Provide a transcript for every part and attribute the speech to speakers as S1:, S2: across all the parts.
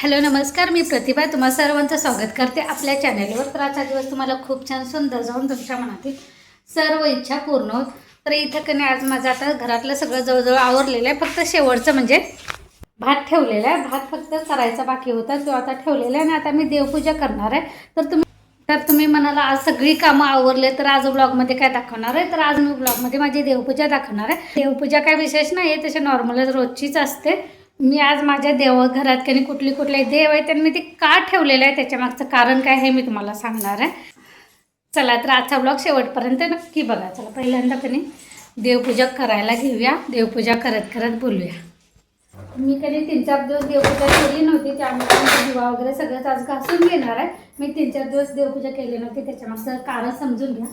S1: Hello नमस्कार. मी प्रतिभा. तुम्हा सर्वांचं स्वागत करते आपल्या चॅनेलवर. तर आजचा दिवस तुम्हाला खूप छान सुंदर जाऊन तुमच्या मनातील सर्व इच्छा पूर्ण होत तर इथं कधी आज माझं आता घरातलं सगळं जवळजवळ आवरलेलं आहे. फक्त शेवटचं म्हणजे भात ठेवलेला आहे. भात फक्त करायचा बाकी होता. तो आता ठेवलेला आहे आणि आता मी देवपूजा करणार आहे. तर तुम्ही तर तुम्ही म्हणाला आज सगळी कामं आवरले तर आज ब्लॉगमध्ये काय दाखवणार आहे? तर आज मी ब्लॉगमध्ये माझी देवपूजा दाखवणार आहे. देवपूजा काय विशेष नाही आहे तशी नॉर्मलच रोजचीच असते. मी आज माझ्या देवघरात काही कुठली कुठले देव आहेत आणि मी ते का ठेवलेलं आहे त्याच्यामागचं कारण काय हे मी तुम्हाला सांगणार आहे. चला तर आजचा ब्लॉग शेवटपर्यंत नक्की बघा. चला पहिल्यांदा कधी देवपूजा करायला घेऊया. देवपूजा करत करत बोलूया. मी कधी तीन चार दिवस देवपूजा केली नव्हती त्यामुळे दिवा वगैरे सगळंच आज घासून घेणार आहे. मी तीन चार दिवस देवपूजा केली नव्हती त्याच्यामागचं कारण समजून घ्या.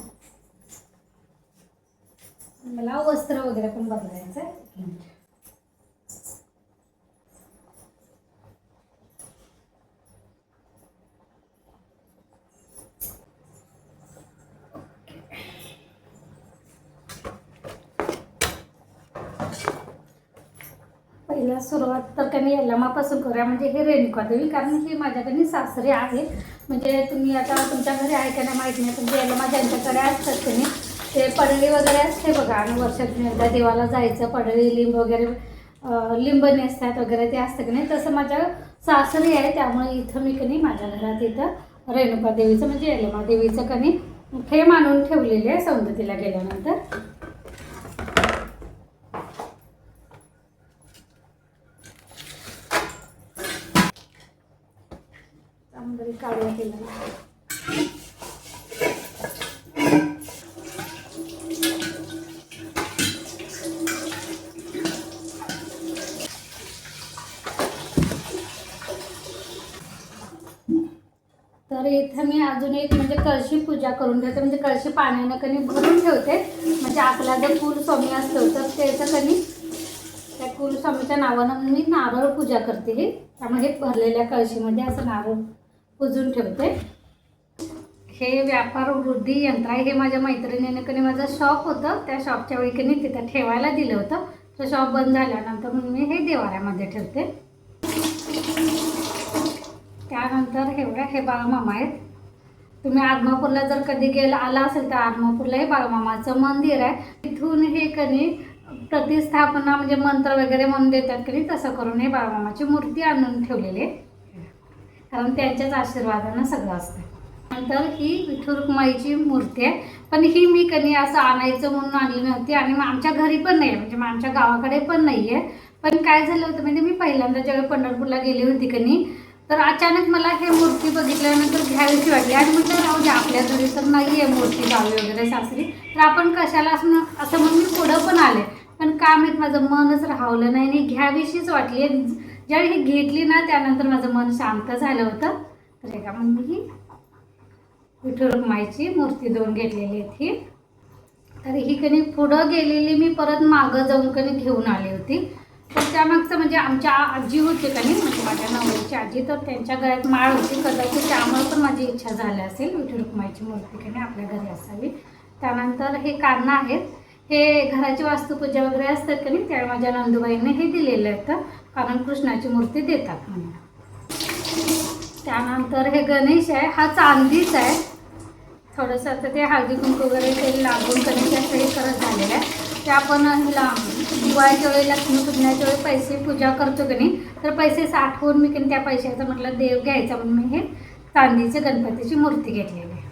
S1: मला वस्त्र वगैरे पण बदलायचं आहे. एक सुरुवात तर कमी यल्लमापासून करूया. म्हणजे हे रेणुका देवी कारण हे माझ्याकडे सासरे आहे. म्हणजे तुम्ही आता तुमच्या घरी आहे का नाही माहीत नाही पण यलमा यल्लमा ज्यांच्याकडे असतात त्यांनी ते पडळी वगैरे असते बघा. आणि वर्षातून एकदा देवाला जायचं पडळी लिंब वगैरे लिंब नेसतात वगैरे ते असतं की नाही. तसं माझ्या सासरी आहे त्यामुळे इथं मी कधी माझ्या घरात इथं रेणुका देवीचं म्हणजे यल्लमा देवीचं कधी हे आणून ठेवलेले आहे सौंदतीला गेल्यानंतर. चांगली काढूया केलं तर इथं मी अजून एक म्हणजे कळशी पूजा करून ठेवते म्हणजे कळशी पाण्यानं कणी भरून ठेवते. म्हणजे आपला जो कुलस्वामी असतो तर त्याचं कणी त्या कुलस्वामीच्या नावानं मी नारळ पूजा करते हे. त्यामुळे हे भरलेल्या कळशीमध्ये असं नारळ कुजून ठेवते. हे व्यापार वृद्धी यंत्र आहे हे माझ्या मैत्रिणीने कधी माझं शॉप होतं. त्या शॉपच्या वेळी कधी तिथं ठेवायला दिलं होतं. तर शॉप बंद झाल्यानंतर मग मी हे देवाऱ्यामध्ये ठेवते. त्यानंतर हे बघा हे बाळमामा आहेत. तुम्ही आदमापूरला जर कधी गेला आला असेल तर आदमापूरला हे बाळमामाचं मंदिर आहे. तिथून हे कधी प्रतिस्थापना म्हणजे मंत्र वगैरे म्हणून देतात कधी तसं करून हे बाळमामाची मूर्ती आणून ठेवलेली आहे. कारण त्यांच्याच आशीर्वादानं सगळं असतं नंतर ही विठू रुक्माईची मूर्ती आहे. पण ही मी कधी असं आणायचं म्हणून आणली नव्हती आणि मग आमच्या घरी पण नाही आहे म्हणजे आमच्या गावाकडे पण नाही आहे पण काय झालं होतं म्हणजे मी पहिल्यांदा ज्यावेळी पंढरपूरला गेली होती कनी तर अचानक मला हे मूर्ती बघितल्यानंतर घ्यावीशी वाटली. आणि म्हटलं राहू दे आपल्या घरी तर नाही आहे मूर्ती गावी वगैरे सासरी. तर आपण कशाला असं असं म्हणून मी पुढं पण आले. पण का माहीत माझं मनच राहवलं नाही आणि घ्यावीशीच वाटली. आहे ज्यावेळी ही घेतली ना त्यानंतर माझं मन शांत झालं होतं. तर एका म्हणून मी ही रुक्माईची मूर्ती दोन घेतलेली आहेत ही. तर ही कणी पुढं गेलेली मी परत मागं जाऊन कणी घेऊन आली होती. तर त्यामागचं म्हणजे आमच्या आजी होती कणी म्हणजे माझ्या नवऱ्याची आजी तर त्यांच्या गळ्यात माळ होती. कदाचित त्यामुळे पण माझी इच्छा झाली असेल विठू रुक्माईची मूर्ती कणी आपल्या घरी असावी. त्यानंतर हे कारणं आहेत. हे घराची वास्तुपूजा वगैरे असतात कणी त्यावेळी माझ्या नंदूबाईंनी हे दिलेलं आहे कारण कृष्णाची मूर्ती देतात म्हणून. त्यानंतर हे गणेश आहे हा चांदीच आहे. थोडंसं आता ते हळदी कुंकू वगैरे ते लागून कधी असं हे करत झालेलं आहे ते आपण हिला दिवाळीच्या वेळी लक्ष्मी पूजनाच्या वेळी पैसे पूजा करतो की नाही तर पैसे साठवून मी की त्या पैशाचं म्हटलं देव घ्यायचा म्हणून मी हे चांदीचे गणपतीची मूर्ती घेतलेली आहे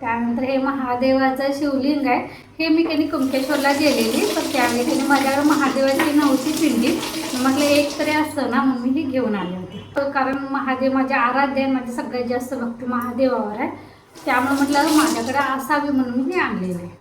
S1: त्यानंतर हे महादेवाचं शिवलिंग आहे. हे मी त्यांनी कुंकेश्वरला गेलेली पण त्यावेळी त्यांनी माझ्याकडे महादेवाची नव्हती पिंडी. म्हटलं एक तरी असतं ना म्हणून मी ही घेऊन आले होते. तर कारण महादेव माझे आराध्य आहे माझी सगळ्यात जास्त भक्ती महादेवावर आहे. त्यामुळे म्हटलं माझ्याकडे असावी म्हणून मी हे आणलेलं आहे.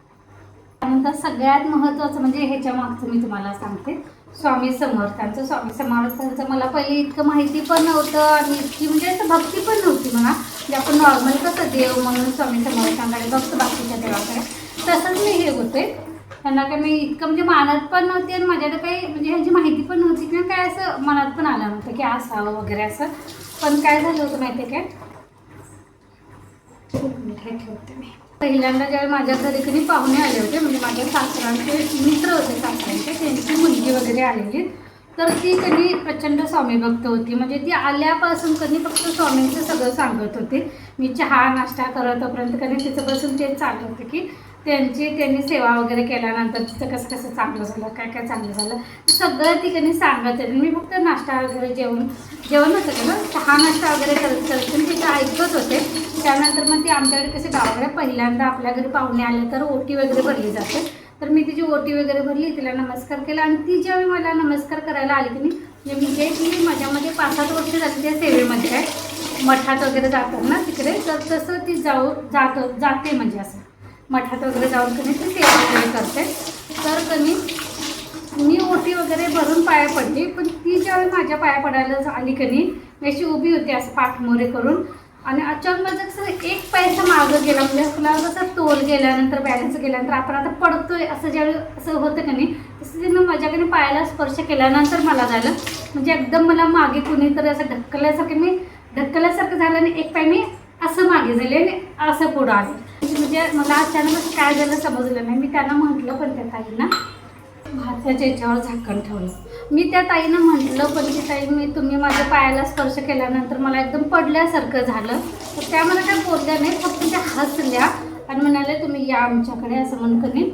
S1: त्यानंतर सगळ्यात महत्त्वाचं म्हणजे ह्याच्या मागचं मी तुम्हाला सांगते. स्वामी समर्थांचं स्वामी समर्थांचं मला पहिले इतकं माहिती पण नव्हतं आणि इतकी म्हणजे असं भक्ती पण नव्हती म्हणा. जे आपण नॉर्मल कसं देव म्हणून स्वामी समर्थांकडे बघतो बाकीच्या देवाकडे. तसंच मी हे होते. त्यांना काय मी इतकं म्हणजे मानत पण नव्हती आणि माझ्याकडे काही म्हणजे ह्याची माहिती पण नव्हती किंवा काय असं मनात पण आलं नव्हतं की असावं वगैरे असं. पण काय झालं होतं माहिती आहे काय ठेवते मी. पहिल्यांदा ज्यावेळी माझ्या घरी कधी पाहुणे आले होते म्हणजे माझ्या सासरांचे मित्र होते सासऱ्यांचे त्यांची मुलगी वगैरे आलेली. तर ती कधी प्रचंड स्वामी भक्त होती. म्हणजे ती आल्यापासून कधी फक्त स्वामींचं सगळं सांगत होते. मी चहा नाश्ता करत तोपर्यंत कधी तिचं बसून तेच चालत होतं की त्यांची त्यांनी सेवा वगैरे केल्यानंतर तिचं कसं कसं चांगलं झालं काय काय चांगलं झालं सगळं ती कधी सांगत होती. मी फक्त नाश्ता वगैरे जेवण जेवण होतं ना? चहा नाश्ता वगैरे करत करत पण तिचं ऐकत होते. त्यानंतर मग ती आमच्याकडे कसे गावाकडे पहिल्यांदा आपल्या घरी पाहुणे आले तर ओटी वगैरे भरली जाते. तर मी तिची ओटी वगैरे भरली तिला नमस्कार केला आणि ती ज्यावेळी मला नमस्कार करायला आली की नाही म्हणजे मी जे की माझ्यामध्ये पाच सात वर्ष झाली त्या सेवेमध्ये आहे. मठात वगैरे जातात ना तिकडे तर तसं ती जाऊ जात जाते म्हणजे असं. मठात वगैरे जाऊन कधी ती सेवा वगैरे करते. तर कमी मी ओटी वगैरे भरून पाया पडली पण ती ज्यावेळी माझ्या पाया पडायला आली कधी मी अशी उभी होती असं पाठमोरे करून. आणि अचानक माझं कसं मागं गेला. म्हणजे आपला कसं तोल गेल्यानंतर बॅलन्स गेल्यानंतर आपण आता पडतोय असं ज्यावेळी असं होतं का नाही तसं तिनं माझ्याकडे पायाला स्पर्श केल्यानंतर मला झालं. म्हणजे एकदम मला मागे कुणीतरी असं ढकलल्यासारखं मी ढकलल्यासारखं झालं आणि एक पाय मी असं मागे झाले आणि असं पुढं आले. म्हणजे मला अचानक असं काय झालं समजलं नाही. मी त्यांना म्हटलं पण त्या ताईंना भाताच्या याच्यावर झाकण ठेवलं. मी त्या ताईनं म्हटलं पण की ताई मी तुम्ही माझ्या पायाला स्पर्श केल्यानंतर मला एकदम पडल्यासारखं झालं. तर त्या मला काय बोलल्या नाही फक्त त्या हसल्या आणि म्हणाले तुम्ही या आमच्याकडे असं म्हणून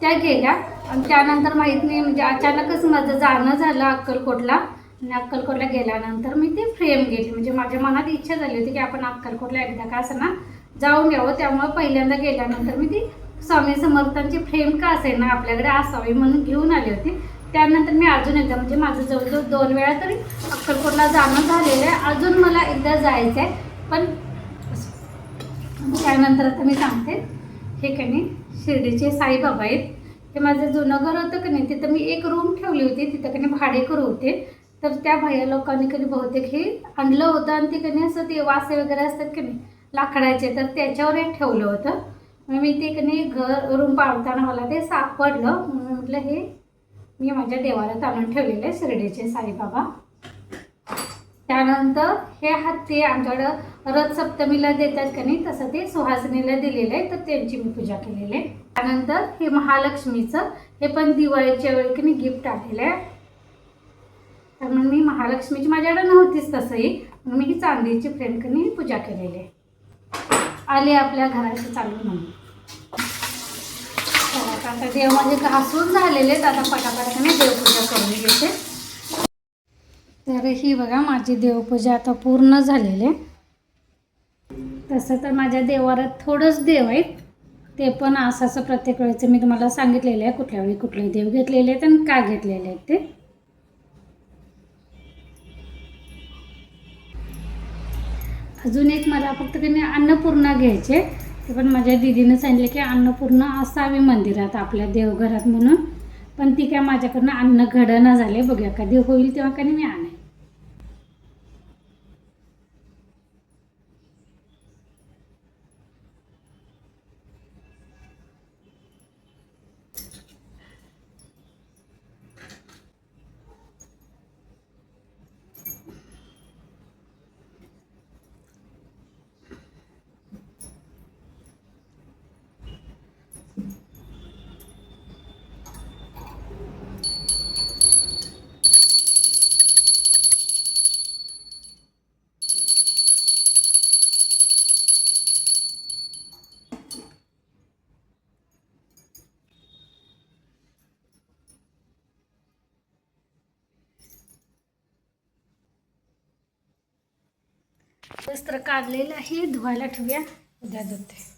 S1: त्या गेल्या. आणि त्यानंतर माहीत नाही म्हणजे अचानकच माझं जाणं झालं अक्कलकोटला. आणि अक्कलकोटला गेल्यानंतर मी ती फ्रेम गेली म्हणजे माझ्या मनात इच्छा झाली होती की आपण अक्कलकोटला एकदा का असं ना जाऊन यावं. त्यामुळं पहिल्यांदा गेल्यानंतर मी ती स्वामी समर्थांची फ्रेम का असेल ना आपल्याकडे असावी म्हणून घेऊन आली होती. त्यानंतर मी अजून एकदा म्हणजे माझं जवळजवळ दोन वेळा तरी अक्कलकोटला जाणं झालेलं आहे. अजून मला एकदा जायचं आहे. पण त्यानंतर आता मी सांगते. हे का नाही शिर्डीचे साईबाबा आहेत. ते माझं जुनं घर होतं की नाही तिथं मी एक रूम ठेवली होती. तिथं कधी भाडेकरू होते. तर त्या भैया लोकांनी कधी बहुतेक हे आणलं होतं. आणि ते कधी असं ते वासे वगैरे असतात की नाही लाकडाचे तर त्याच्यावर एक ठेवलं होतं. मी ते कधी घर रूम पाळताना मला ते सापडलं. म्हणून म्हटलं हे मी माझ्या देवाला आणून ठेवलेले आहे शिर्डीचे साईबाबा. त्यानंतर हे हत्ती आमच्याकडं रथ सप्तमीला देतात का नाही तसं ते सुहासिनीला दिलेलं आहे तर त्यांची मी पूजा केलेली आहे. त्यानंतर हे महालक्ष्मीचं हे पण दिवाळीच्या वेळी की गिफ्ट आलेलं आहे. तर मग मी महालक्ष्मीची माझ्याकडे नव्हतीच तसंही मी ही चांदीची फ्रेम कनी पूजा केलेली आहे. आले आपल्या घराची चालू म्हणून. आता आता देव माझे घासून झालेले आहेत. आता पटापटाने देवपूजा करून घेते. तर ही बघा माझी देवपूजा आता पूर्ण झालेली आहे. तसं तर माझ्या देवारात थोडंच देव आहेत. ते पण असं असं प्रत्येक वेळेचं मी तुम्हाला सांगितलेलं आहे कुठल्या वेळी कुठले देव घेतलेले आहेत आणि का घेतलेले आहेत ते. अजून एक मला फक्त की नाही अन्नपूर्णा घ्यायचे. ते पण माझ्या दिदीनं सांगितलं की अन्नपूर्णा असावी मंदिरात आपल्या देवघरात म्हणून. पण ती काय माझ्याकडनं अन्न घडणं झाले. बघूया कधी होईल तेव्हा कधी मी आणेन. वस्त्र काढलेलं आहे धुवायला ठेवूया. उद्या धुते.